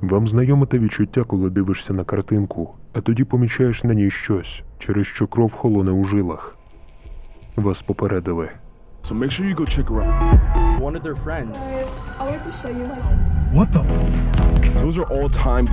Вам знайоме те відчуття, коли дивишся на картинку, а тоді помічаєш на ній щось, через що кров холоне у жилах. Вас попередили. So make sure you go check her out. One of their friends. I want to show you my What the? Those are all time.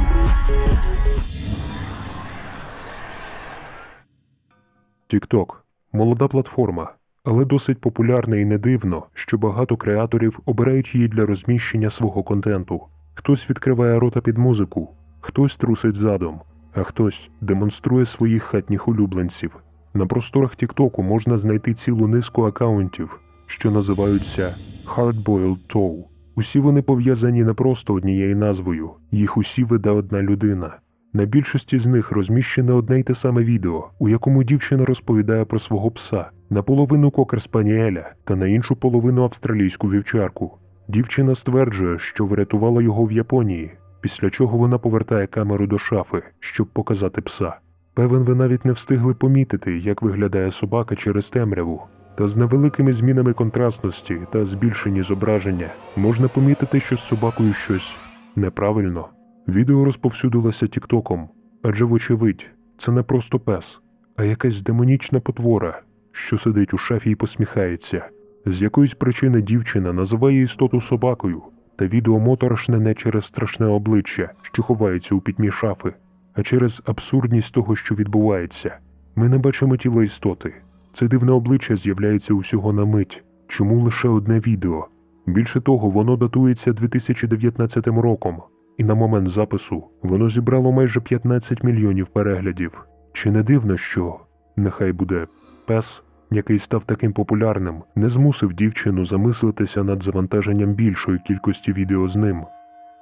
TikTok – молода платформа, але досить популярна і не дивно, що багато креаторів обирають її для розміщення свого контенту. Хтось відкриває рота під музику, хтось трусить задом, а хтось демонструє своїх хатніх улюбленців. На просторах TikTok можна знайти цілу низку акаунтів, що називаються Hardboiled Toe. Усі вони пов'язані не просто однією назвою, їх усі веде одна людина. На більшості з них розміщене одне й те саме відео, у якому дівчина розповідає про свого пса, наполовину кокер спаніеля та на іншу половину австралійську вівчарку. Дівчина стверджує, що врятувала його в Японії, після чого вона повертає камеру до шафи, щоб показати пса. Певен, ви навіть не встигли помітити, як виглядає собака через темряву. Та з невеликими змінами контрастності та збільшенні зображення можна помітити, що з собакою щось неправильно. Відео розповсюдилося Тіктоком, адже, вочевидь, це не просто пес, а якась демонічна потвора, що сидить у шафі і посміхається. З якоїсь причини дівчина називає істоту собакою, та відео моторошне не через страшне обличчя, що ховається у пітьмі шафи, а через абсурдність того, що відбувається. Ми не бачимо тіла істоти. Це дивне обличчя з'являється усього на мить. Чому лише одне відео? Більше того, воно датується 2019 роком, і на момент запису воно зібрало майже 15 мільйонів переглядів. Чи не дивно, що нехай буде пес, який став таким популярним, не змусив дівчину замислитися над завантаженням більшої кількості відео з ним?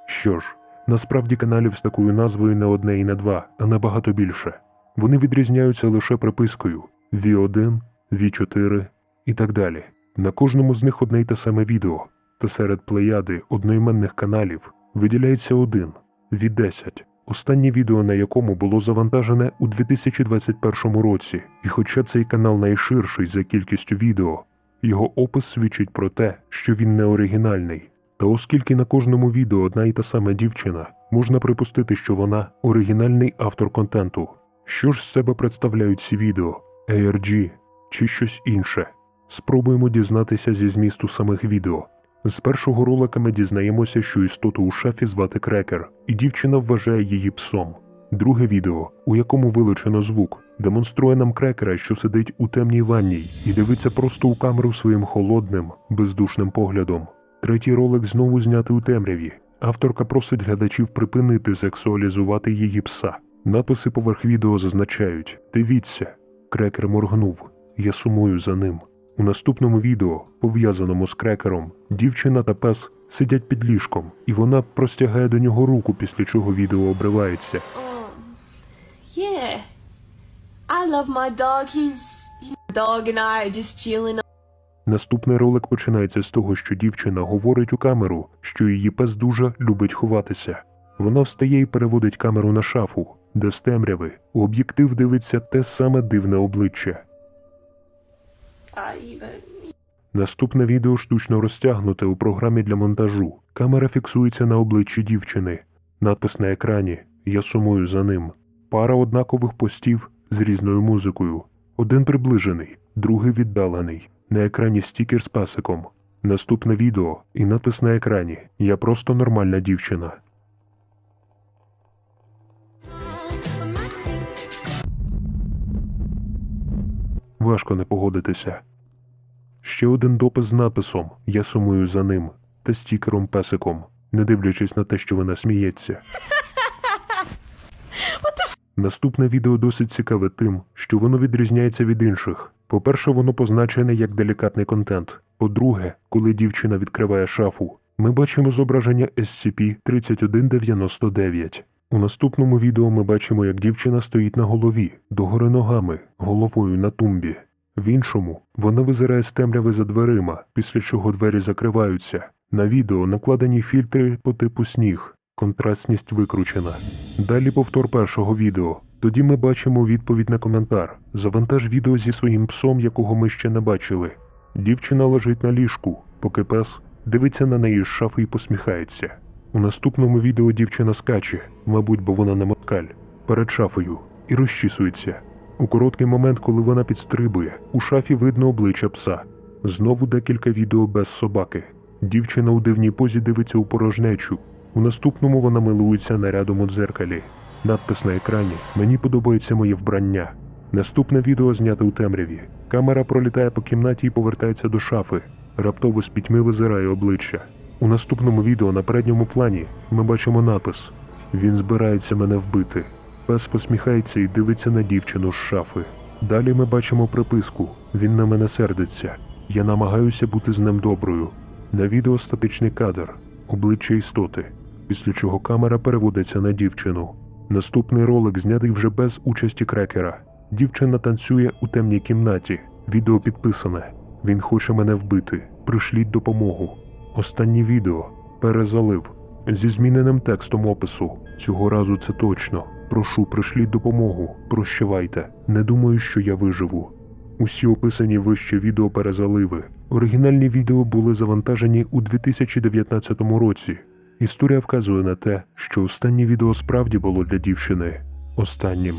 Що ж, насправді каналів з такою назвою не одне і не два, а набагато більше. Вони відрізняються лише припискою V1, V4 і так далі. На кожному з них одне й те саме відео, та серед плеяди одноіменних каналів виділяється один V10, останнє відео на якому було завантажене у 2021 році. І хоча цей канал найширший за кількістю відео, його опис свідчить про те, що він не оригінальний. Та оскільки на кожному відео одна і та сама дівчина, можна припустити, що вона оригінальний автор контенту. Що ж з себе представляють ці відео? ARG чи щось інше? Спробуємо дізнатися зі змісту самих відео. З першого ролика ми дізнаємося, що істоту у шафі звати Крекер, і дівчина вважає її псом. Друге відео, у якому вилучено звук, демонструє нам крекера, що сидить у темній ванній і дивиться просто у камеру своїм холодним, бездушним поглядом. Третій ролик знову знятий у темряві. Авторка просить глядачів припинити сексуалізувати її пса. Написи поверх відео зазначають: Дивіться, крекер моргнув. Я сумую за ним. У наступному відео, пов'язаному з крекером, дівчина та пес сидять під ліжком, і вона простягає до нього руку, після чого відео обривається. Yeah. I love my dog. He's, he's dog and I just chilling. Наступний ролик починається з того, що дівчина говорить у камеру, що її пес дуже любить ховатися. Вона встає і переводить камеру на шафу, де з темряви у об'єктив дивиться те саме дивне обличчя. Наступне відео штучно розтягнуте у програмі для монтажу. Камера фіксується на обличчі дівчини. Надпис на екрані Я сумую за ним. Пара однакових постів з різною музикою. Один приближений, другий віддалений. На екрані стікер з песиком. Наступне відео і надпис на екрані Я просто нормальна дівчина. Важко не погодитися. Ще один допис з надписом Я сумую за ним та стікером песиком, не дивлячись на те, що вона сміється. Наступне відео досить цікаве тим, що воно відрізняється від інших. По-перше, воно позначене як делікатний контент. По-друге, коли дівчина відкриває шафу, ми бачимо зображення SCP-3199. У наступному відео ми бачимо, як дівчина стоїть на голові, догори ногами, головою на тумбі. В іншому вона визирає з темряви за дверима, після чого двері закриваються. На відео накладені фільтри по типу сніг, контрастність викручена. Далі повтор першого відео. Тоді ми бачимо відповідь на коментар. Завантаж відео зі своїм псом, якого ми ще не бачили. Дівчина лежить на ліжку, поки пес дивиться на неї з шафи і посміхається. У наступному відео дівчина скаче, мабуть, бо вона не моткаль, перед шафою і розчісується. У короткий момент, коли вона підстрибує, у шафі видно обличчя пса. Знову декілька відео без собаки. Дівчина у дивній позі дивиться у порожнечу. У наступному вона милується нарядом у дзеркалі. Надпис на екрані Мені подобається моє вбрання. Наступне відео знято у темряві. Камера пролітає по кімнаті і повертається до шафи. Раптово з пітьми визирає обличчя. У наступному відео на передньому плані ми бачимо напис: Він збирається мене вбити. Пес посміхається і дивиться на дівчину з шафи. Далі ми бачимо приписку: Він на мене сердиться. Я намагаюся бути з ним доброю. На відео статичний кадр, обличчя істоти, після чого камера переводиться на дівчину. Наступний ролик знятий вже без участі крекера. Дівчина танцює у темній кімнаті. Відео підписане. Він хоче мене вбити. Пришліть допомогу. Останнє відео перезалив зі зміненим текстом опису. Цього разу це точно. Прошу, пришліть допомогу. Прощавайте. Не думаю, що я виживу. Усі описані вище відео перезаливи. Оригінальні відео були завантажені у 2019 році. Історія вказує на те, що останнє відео справді було для дівчини останнім.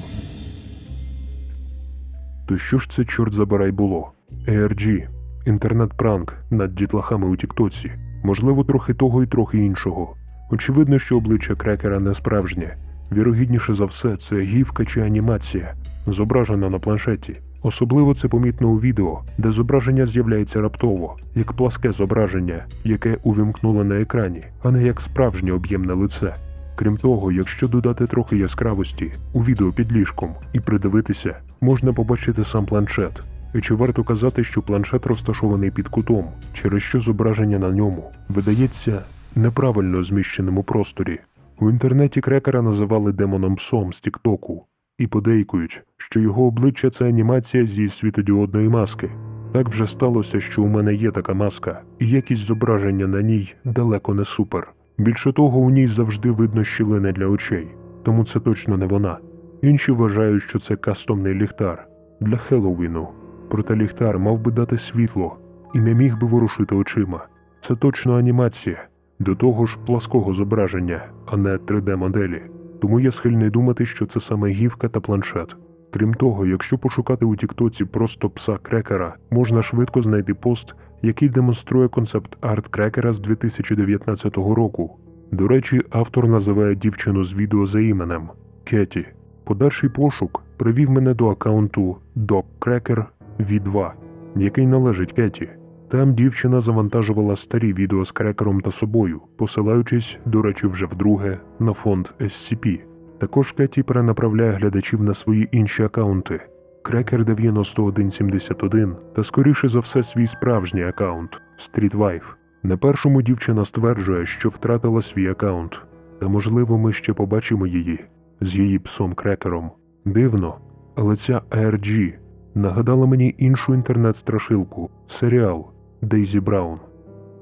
То що ж це, чорт забирай, було? ARG – інтернет-пранк над дітлахами у Тіктоці. Можливо, трохи того і трохи іншого. Очевидно, що обличчя крекера не справжнє. Вірогідніше за все, це гівка чи анімація, зображена на планшеті. Особливо це помітно у відео, де зображення з'являється раптово, як пласке зображення, яке увімкнуло на екрані, а не як справжнє об'ємне лице. Крім того, якщо додати трохи яскравості у відео під ліжком і придивитися, можна побачити сам планшет. І чи варто казати, що планшет розташований під кутом, через що зображення на ньому видається неправильно зміщеним у просторі. У інтернеті крекера називали демоном псом з Тіктоку і подейкують, що його обличчя це анімація зі світодіодної маски. Так вже сталося, що у мене є така маска, і якість зображення на ній далеко не супер. Більше того, у ній завжди видно щілини для очей, тому це точно не вона. Інші вважають, що це кастомний ліхтар для Хеллоуіну. Проте ліхтар мав би дати світло і не міг би ворушити очима. Це точно анімація, до того ж плаского зображення, а не 3D-моделі. Тому я схильний думати, що це саме гівка та планшет. Крім того, якщо пошукати у Тіктоці просто пса крекера, можна швидко знайти пост, який демонструє концепт арт крекера з 2019 року. До речі, автор називає дівчину з відео за іменем Кеті. Подальший пошук привів мене до аккаунту DocCracker V2, який належить Кеті. Там дівчина завантажувала старі відео з крекером та собою, посилаючись, до речі, вже вдруге на фонд SCP. Також Кеті перенаправляє глядачів на свої інші акаунти Крекер 9171 та скоріше за все свій справжній акаунт Streetwife. На першому дівчина стверджує, що втратила свій акаунт, та можливо ми ще побачимо її з її псом крекером. Дивно, але ця ARG нагадала мені іншу інтернет-страшилку серіал Дейзі Браун.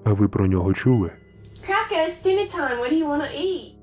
А ви про нього чули? Cracker, it's dinner time. What do you want to eat?